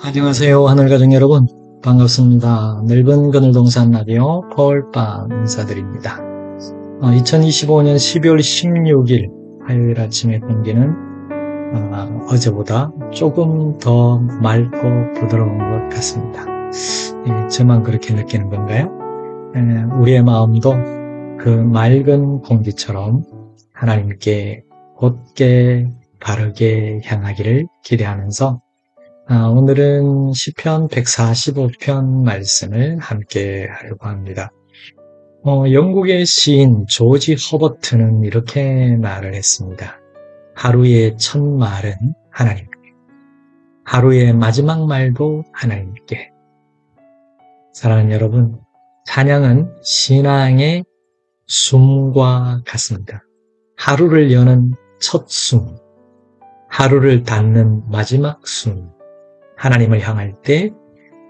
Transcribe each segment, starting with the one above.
안녕하세요. 하늘가족 여러분. 반갑습니다. 넓은 그늘동산 라디오 폴빵 인사드립니다. 2025년 12월 16일 화요일 아침에 공기는 어, 제보다 조금 더 맑고 부드러운 것 같습니다. 예, 저만 그렇게 느끼는 건가요? 예, 우리의 마음도 그 맑은 공기처럼 하나님께 곧게 바르게 향하기를 기대하면서 아, 오늘은 시편 145편 말씀을 함께 하려고 합니다. 어, 영국의 시인 조지 허버트는 이렇게 말을 했습니다. 하루의 첫 말은 하나님께, 하루의 마지막 말도 하나님께. 사랑하는 여러분, 찬양은 신앙의 숨과 같습니다. 하루를 여는 첫 숨, 하루를 닫는 마지막 숨, 하나님을 향할 때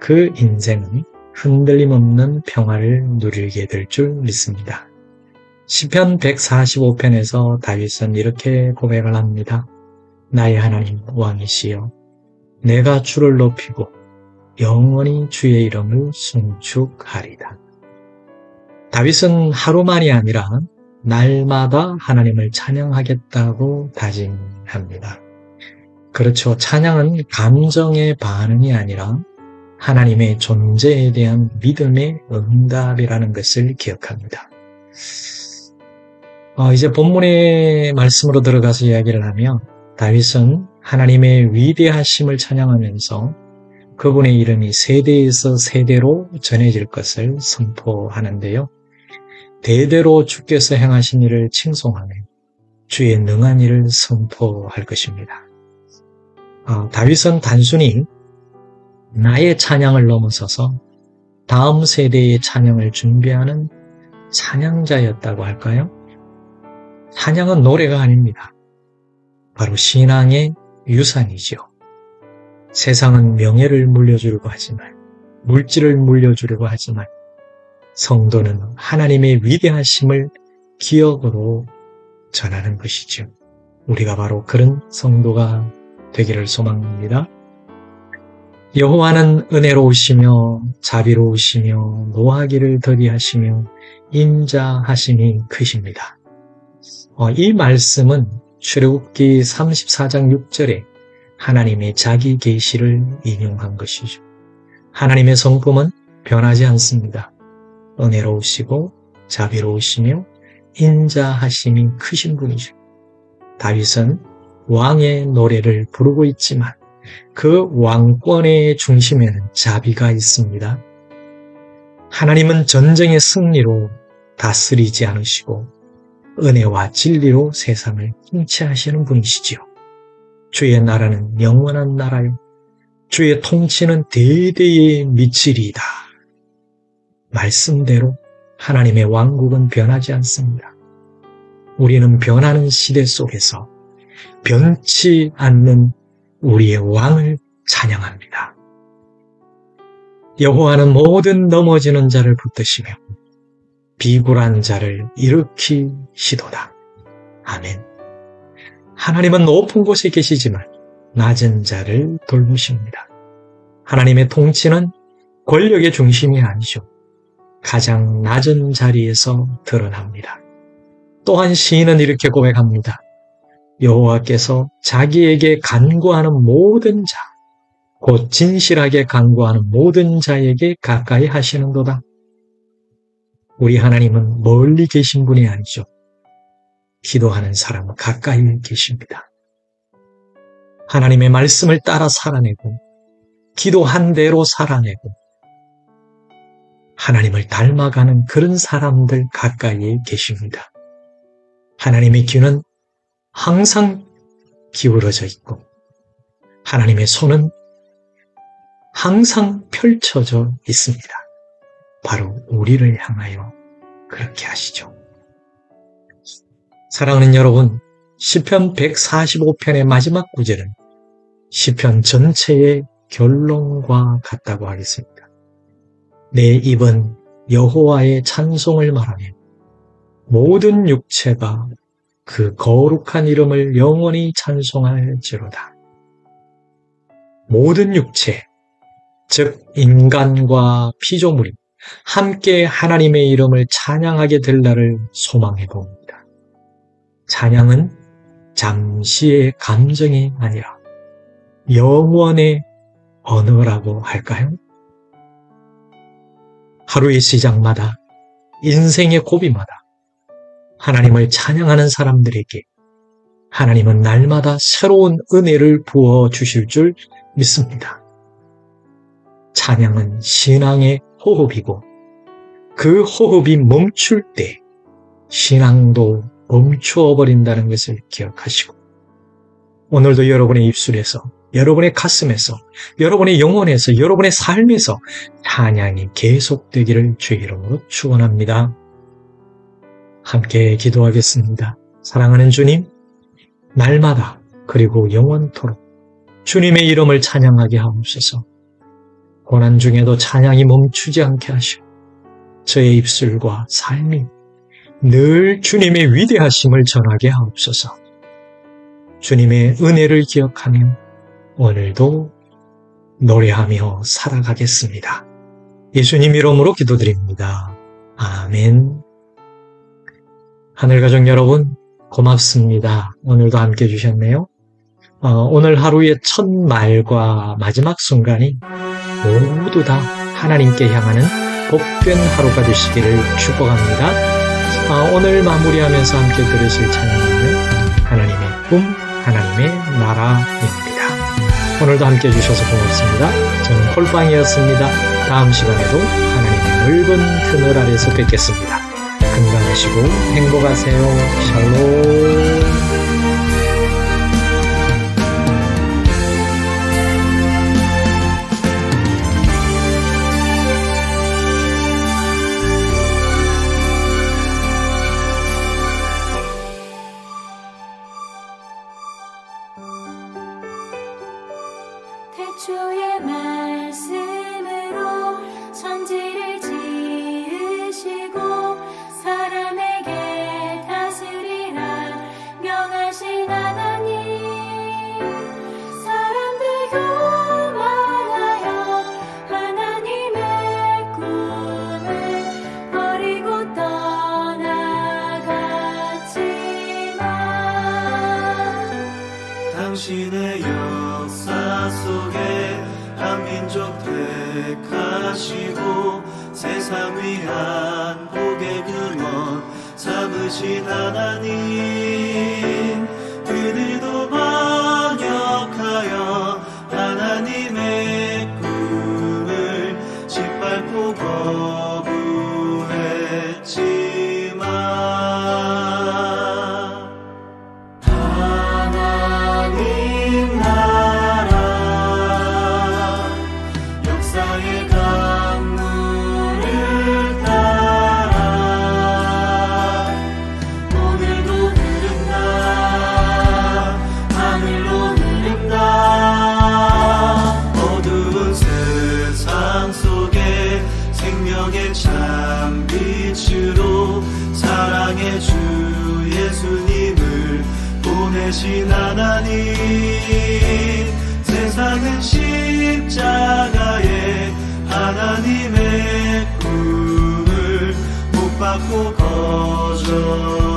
그 인생은 흔들림 없는 평화를 누리게 될 줄 믿습니다. 시편 145편에서 다윗은 이렇게 고백을 합니다. 나의 하나님 왕이시여 내가 주를 높이고 영원히 주의 이름을 순축하리다. 다윗은 하루만이 아니라 날마다 하나님을 찬양하겠다고 다짐합니다. 그렇죠. 찬양은 감정의 반응이 아니라 하나님의 존재에 대한 믿음의 응답이라는 것을 기억합니다. 어, 이제 본문의 말씀으로 들어가서 이야기를 하면 다윗은 하나님의 위대하심을 찬양하면서 그분의 이름이 세대에서 세대로 전해질 것을 선포하는데요. 대대로 주께서 행하신 일을 칭송하며 주의 능한 일을 선포할 것입니다. 어, 다윗은 단순히 나의 찬양을 넘어서서 다음 세대의 찬양을 준비하는 찬양자였다고 할까요? 찬양은 노래가 아닙니다. 바로 신앙의 유산이지요. 세상은 명예를 물려주려고 하지만, 물질을 물려주려고 하지만, 성도는 하나님의 위대하심을 기억으로 전하는 것이죠. 우리가 바로 그런 성도가 되기를 소망합니다. 여호와는 은혜로우시며 자비로우시며 노하기를 더디하시며 인자하심이 크십니다. 어, 이 말씀은 출애굽기 34장 6절에 하나님의 자기 계시를 인용한 것이죠. 하나님의 성품은 변하지 않습니다. 은혜로우시고 자비로우시며 인자하심이 크신 분이죠. 다윗은 왕의 노래를 부르고 있지만 그 왕권의 중심에는 자비가 있습니다. 하나님은 전쟁의 승리로 다스리지 않으시고 은혜와 진리로 세상을 통치하시는 분이시지요. 주의 나라는 영원한 나라요. 주의 통치는 대대에 미치리이다. 말씀대로 하나님의 왕국은 변하지 않습니다. 우리는 변하는 시대 속에서 변치 않는 우리의 왕을 찬양합니다. 여호와는 모든 넘어지는 자를 붙드시며 비굴한 자를 일으키시도다. 아멘. 하나님은 높은 곳에 계시지만 낮은 자를 돌보십니다. 하나님의 통치는 권력의 중심이 아니죠. 가장 낮은 자리에서 드러납니다. 또한 시인은 이렇게 고백합니다. 여호와께서 자기에게 간구하는 모든 자, 곧 진실하게 간구하는 모든 자에게 가까이 하시는도다. 우리 하나님은 멀리 계신 분이 아니죠. 기도하는 사람은 가까이 계십니다. 하나님의 말씀을 따라 살아내고, 기도한 대로 살아내고, 하나님을 닮아가는 그런 사람들 가까이에 계십니다. 하나님의 귀는 항상 기울어져 있고 하나님의 손은 항상 펼쳐져 있습니다. 바로 우리를 향하여 그렇게 하시죠. 사랑하는 여러분, 시편 145편의 마지막 구절은 시편 전체의 결론과 같다고 하겠습니다. 내 입은 여호와의 찬송을 말하며 모든 육체가 그 거룩한 이름을 영원히 찬송할지로다. 모든 육체, 즉 인간과 피조물이 함께 하나님의 이름을 찬양하게 될 날을 소망해 봅니다. 찬양은 잠시의 감정이 아니라 영원의 언어라고 할까요? 하루의 시작마다 인생의 고비마다 하나님을 찬양하는 사람들에게 하나님은 날마다 새로운 은혜를 부어 주실 줄 믿습니다. 찬양은 신앙의 호흡이고 그 호흡이 멈출 때 신앙도 멈추어 버린다는 것을 기억하시고 오늘도 여러분의 입술에서 여러분의 가슴에서 여러분의 영혼에서 여러분의 삶에서 찬양이 계속되기를 주의 이름으로 축원합니다. 함께 기도하겠습니다. 사랑하는 주님, 날마다 그리고 영원토록 주님의 이름을 찬양하게 하옵소서. 고난 중에도 찬양이 멈추지 않게 하시고 저의 입술과 삶이 늘 주님의 위대하심을 전하게 하옵소서. 주님의 은혜를 기억하며 오늘도 노래하며 살아가겠습니다. 예수님 이름으로 기도드립니다. 아멘. 하늘가족 여러분, 고맙습니다. 오늘도 함께 해주셨네요. 어, 오늘 하루의 첫 말과 마지막 순간이 모두 다 하나님께 향하는 복된 하루가 되시기를 축복합니다. 아, 오늘 마무리하면서 함께 들으실 찬양은 하나님의 꿈, 하나님의 나라입니다. 오늘도 함께 해주셔서 고맙습니다. 저는 콜빵이었습니다. 다음 시간에도 하나님의 넓은 그늘 아래서 뵙겠습니다. 건강하시고 행복하세요. 샬롬. 태초의 말씀 하시고 세상 위한 복의 근원 삼으신 하나님 보내신 하나님 세상은 십자가에 하나님의 꿈을 못 받고 거절했지